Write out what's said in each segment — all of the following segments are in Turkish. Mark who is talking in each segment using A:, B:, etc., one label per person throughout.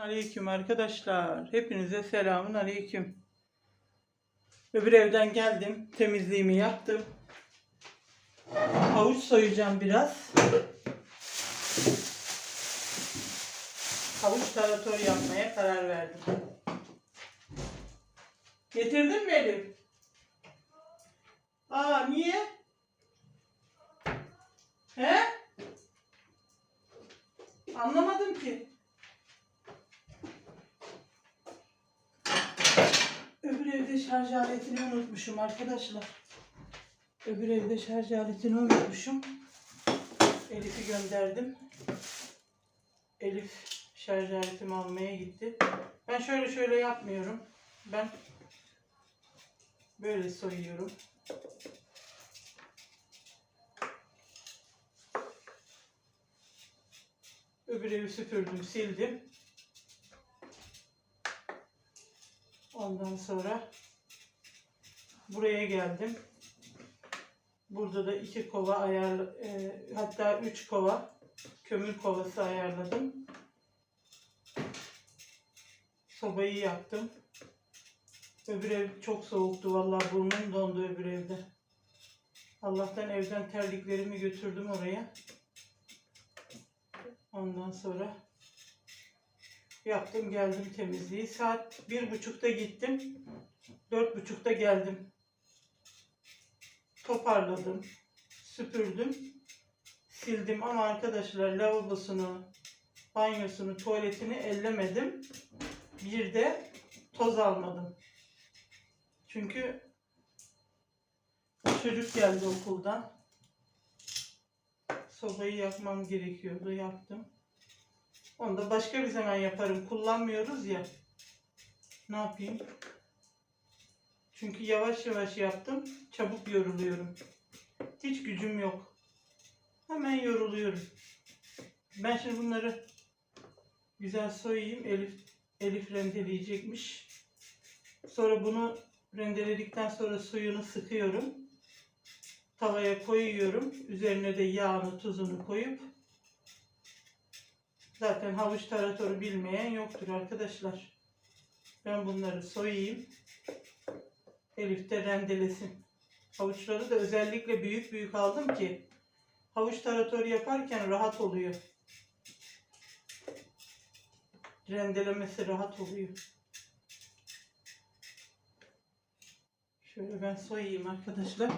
A: Aleyküm arkadaşlar. Hepinize selamun aleyküm. Öbür evden geldim. Temizliğimi yaptım. Havuç soyacağım biraz. Havuç tarator yapmaya karar verdim. Getirdin mi Elif? Aa niye? He? Anlamadım ki. Öbür evde şarj aletini unutmuşum arkadaşlar. Öbür evde şarj aletini unutmuşum. Elif'i gönderdim. Elif şarj aletimi almaya gitti. Ben şöyle şöyle yapmıyorum. Ben böyle soyuyorum. Öbür evi süpürdüm, sildim. Ondan sonra buraya geldim. Burada da iki kova ayar, e, hatta üç kova kömür kovası ayarladım. Sobayı yaktım. Öbür ev çok soğuktu vallahi burnum dondu öbür evde. Allah'tan evden terliklerimi götürdüm oraya. Ondan sonra yaptım geldim temizliği. Saat bir buçukta gittim. Dört buçukta geldim. Toparladım. Süpürdüm. Sildim ama arkadaşlar lavabosunu, banyosunu, tuvaletini ellemedim. Bir de toz almadım. Çünkü çocuk geldi okuldan. Sobayı yakmam gerekiyordu. Yaptım. Onu da başka bir zaman yaparım. Kullanmıyoruz ya. Ne yapayım? Çünkü yavaş yavaş yaptım. Çabuk yoruluyorum. Hiç gücüm yok. Hemen yoruluyorum. Ben şimdi bunları güzel soyayım. Elif, Elif rendeleyecekmiş. Sonra bunu rendeledikten sonra suyunu sıkıyorum. Tavaya koyuyorum. Üzerine de yağını, tuzunu koyup Zaten havuç taratoru bilmeyen yoktur arkadaşlar. Ben bunları soyayım. Elif de rendelesin. Havuçları da özellikle büyük büyük aldım ki havuç taratoru yaparken rahat oluyor. Rendelemesi rahat oluyor. Şöyle ben soyayım arkadaşlar.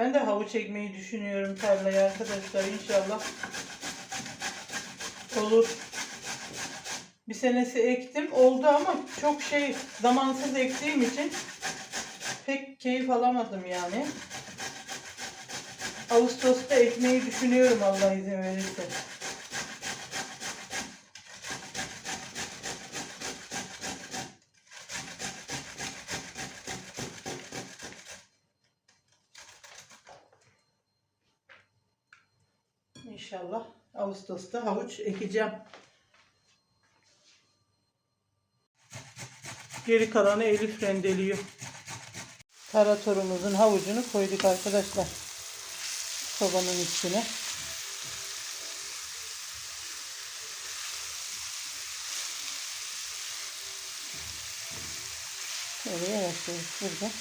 A: Ben de havuç ekmeyi düşünüyorum tarlaya arkadaşlar inşallah. Olur. Bir senesi ektim oldu ama çok şey zamansız ektiğim için pek keyif alamadım yani. Ağustos'ta ekmeyi düşünüyorum Allah izin verirse. İnşallah Ağustos'ta havuç ekeceğim. Geri kalanı Elif rendeliyor. Taratorumuzun havucunu koyduk arkadaşlar. Sobanın üstüne. Şöyle yavaş yavaş burada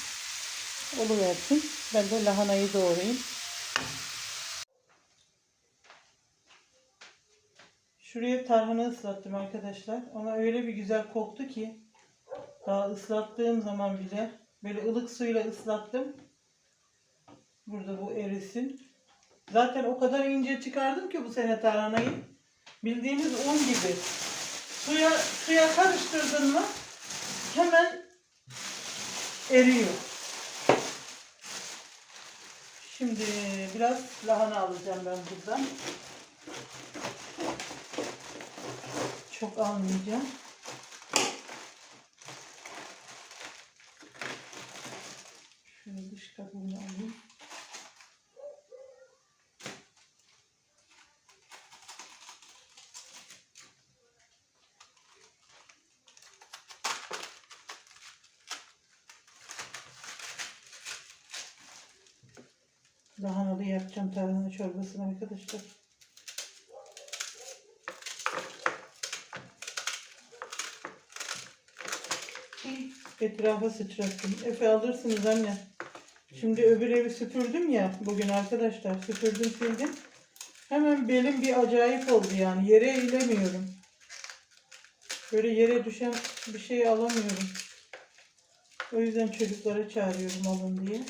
A: oluversin. Ben de lahanayı doğrayayım. Şuraya tarhana ıslattım arkadaşlar. Ama öyle bir güzel koktu ki daha ıslattığım zaman bile böyle ılık suyla ıslattım. Burada bu erisin. Zaten o kadar ince çıkardım ki bu sene tarhanayı. Bildiğiniz un gibi. Suya suya karıştırdın mı hemen eriyor. Şimdi biraz lahana alacağım ben buradan. Çok almayacağım. Şöyle dış kabuğunu alayım. Lahanalı yapacağım tarhana çorbasını arkadaşlar. Etrafa sıçrattım. Efe alırsınız anne. Şimdi öbür evi süpürdüm ya bugün arkadaşlar. Süpürdüm sildim. Hemen belim bir acayip oldu yani. Yere eğilemiyorum. Böyle yere düşen bir şey alamıyorum. O yüzden çocuklara çağırıyorum alın diye.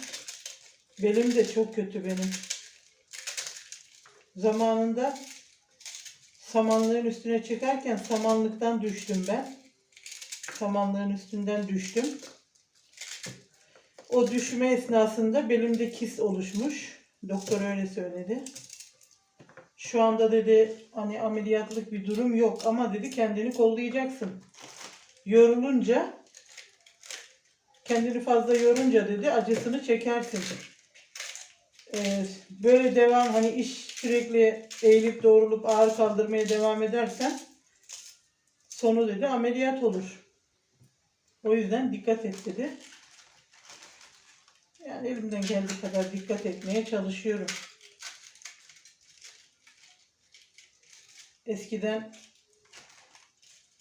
A: Belim de çok kötü benim. Zamanında samanlığın üstüne çıkarken samanlıktan düştüm ben. Samanlığın üstünden düştüm. O düşme esnasında belimde kis oluşmuş. Doktor öyle söyledi. Şu anda dedi hani ameliyatlık bir durum yok ama dedi kendini kollayacaksın. Yorulunca kendini fazla yorunca dedi acısını çekersin. Ee, böyle devam hani iş sürekli eğilip doğrulup ağır kaldırmaya devam edersen sonu dedi ameliyat olur. O yüzden dikkat et dedi. Yani elimden geldiği kadar dikkat etmeye çalışıyorum. Eskiden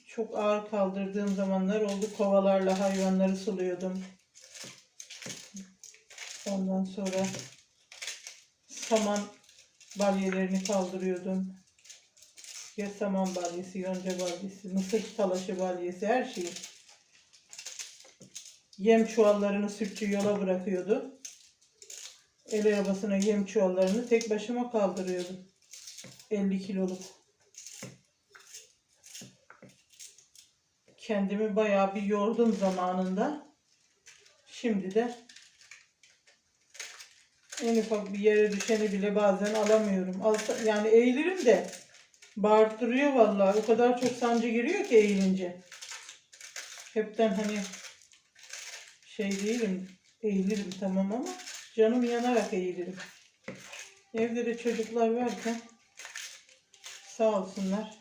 A: çok ağır kaldırdığım zamanlar oldu. Kovalarla hayvanları suluyordum. Ondan sonra saman balyelerini kaldırıyordum. Ya saman balyesi, yonca balyesi, mısır talaşı balyesi her şeyi. Yem çuvallarını sütçü yola bırakıyordu. El arabasına yem çuvallarını tek başıma kaldırıyordum. 50 kiloluk. Kendimi bayağı bir yordum zamanında. Şimdi de en ufak bir yere düşeni bile bazen alamıyorum. Yani eğilirim de bağırttırıyor vallahi. O kadar çok sancı giriyor ki eğilince. Hepten hani şey değilim, eğilirim tamam ama canım yanarak eğilirim. Evde de çocuklar varken sağ olsunlar.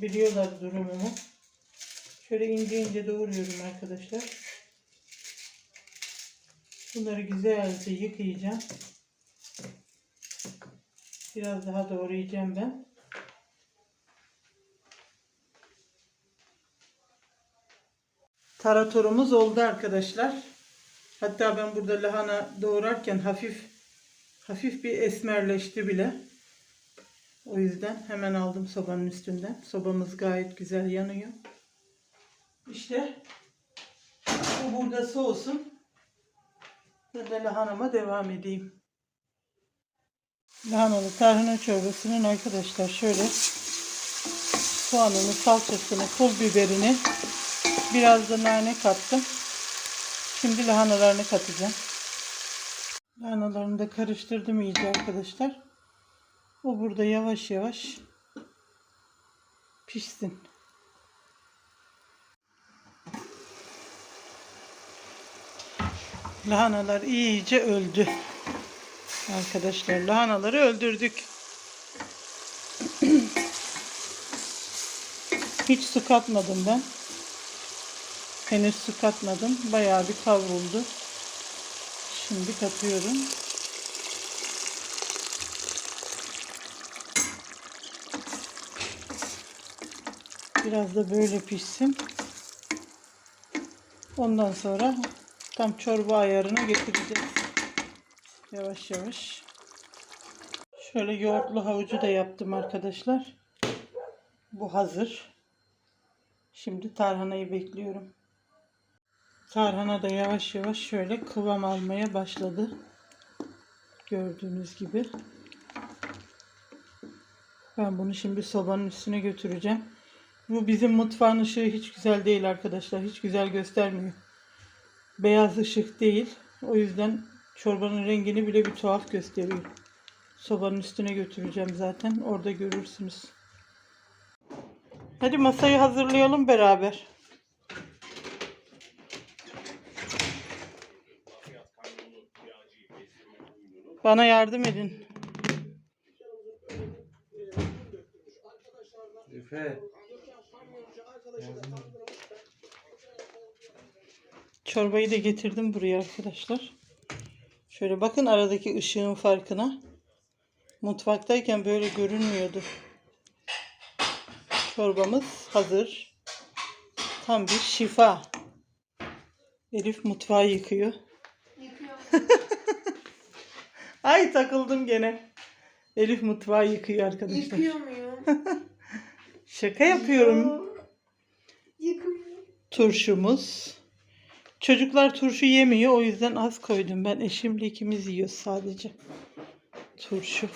A: Biliyorlar durumumu. Şöyle ince ince doğruyorum arkadaşlar. Bunları güzelce yıkayacağım. Biraz daha doğrayacağım ben. Taratorumuz oldu arkadaşlar. Hatta ben burada lahana doğrarken hafif hafif bir esmerleşti bile. O yüzden hemen aldım sobanın üstünden. Sobamız gayet güzel yanıyor. İşte bu burada soğusun. Ben de lahanama devam edeyim. Lahanalı tarhana çorbasının arkadaşlar şöyle soğanını, salçasını, pul biberini biraz da nane kattım. Şimdi lahanalarını katacağım. Lahanalarını da karıştırdım iyice arkadaşlar. O burada yavaş yavaş pişsin. Lahanalar iyice öldü. Arkadaşlar lahanaları öldürdük. Hiç su katmadım ben. Henüz su katmadım. Bayağı bir kavruldu. Şimdi katıyorum. Biraz da böyle pişsin. Ondan sonra tam çorba ayarına getireceğiz. Yavaş yavaş. Şöyle yoğurtlu havucu da yaptım arkadaşlar. Bu hazır. Şimdi tarhanayı bekliyorum. Tarhana da yavaş yavaş şöyle kıvam almaya başladı. Gördüğünüz gibi. Ben bunu şimdi sobanın üstüne götüreceğim. Bu bizim mutfağın ışığı hiç güzel değil arkadaşlar. Hiç güzel göstermiyor. Beyaz ışık değil. O yüzden çorbanın rengini bile bir tuhaf gösteriyor. Sobanın üstüne götüreceğim zaten. Orada görürsünüz. Hadi masayı hazırlayalım beraber. Bana yardım edin.
B: Efe.
A: Çorbayı da getirdim buraya arkadaşlar. Şöyle bakın aradaki ışığın farkına. Mutfaktayken böyle görünmüyordu. Çorbamız hazır. Tam bir şifa. Elif mutfağı yıkıyor.
C: Yıkıyorum.
A: Ay takıldım gene. Elif mutfağı yıkıyor arkadaşlar.
C: Yıkıyor muyum?
A: Şaka yapıyorum.
C: Yıkıyor.
A: Turşumuz. Çocuklar turşu yemiyor. O yüzden az koydum. Ben eşimle ikimiz yiyoruz sadece. Turşu.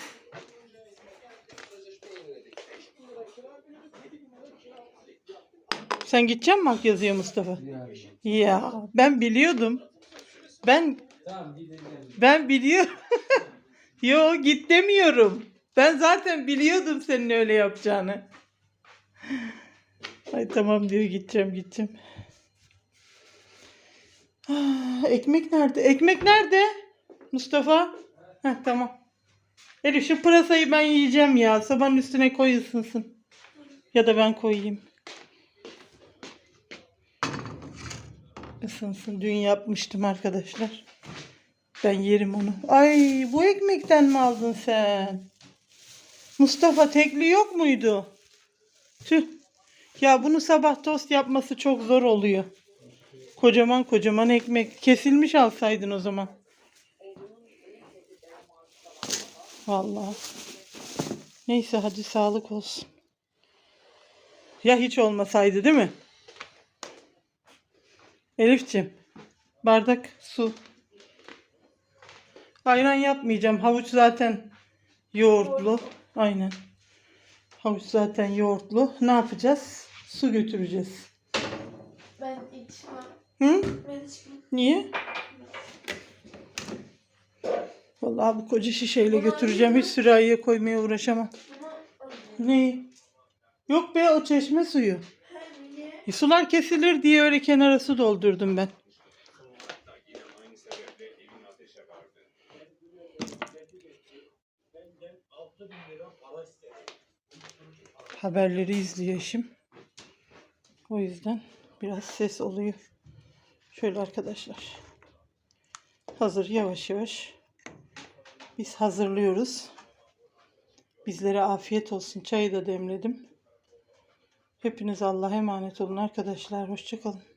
A: Sen gidecek misin hak yazıyor Mustafa? Ya ben biliyordum. Ben
B: Tamam gidelim.
A: ben biliyorum. Yo git demiyorum. Ben zaten biliyordum senin öyle yapacağını. Ay tamam diyor gideceğim gideceğim. Ah, ekmek nerede? Ekmek nerede? Mustafa? Heh, tamam. Elif şu pırasayı ben yiyeceğim ya. Sobanın üstüne koy ısınsın. Ya da ben koyayım. Isınsın. Dün yapmıştım arkadaşlar. Ben yerim onu. Ay bu ekmekten mi aldın sen? Mustafa tekli yok muydu? Tüh. Ya bunu sabah tost yapması çok zor oluyor. Kocaman kocaman ekmek. Kesilmiş alsaydın o zaman. Vallahi. Neyse hadi sağlık olsun. Ya hiç olmasaydı değil mi? Elif'ciğim. Bardak su. Ayran yapmayacağım. Havuç zaten yoğurtlu. Aynen. Havuç zaten yoğurtlu. Ne yapacağız? Su götüreceğiz.
C: Ben içmem.
A: Hı?
C: Ben içmem.
A: Niye? Vallahi bu koca şişeyle götüreceğim. Hiç sürahiye koymaya uğraşamam.
C: Bunu
A: Ne? Yok be o çeşme suyu. E, sular kesilir diye öyle kenara su doldurdum ben. Haberleri izliyor eşim. O yüzden biraz ses oluyor. Şöyle arkadaşlar. Hazır yavaş yavaş. Biz hazırlıyoruz. Bizlere afiyet olsun. Çayı da demledim. Hepiniz Allah'a emanet olun arkadaşlar. Hoşçakalın.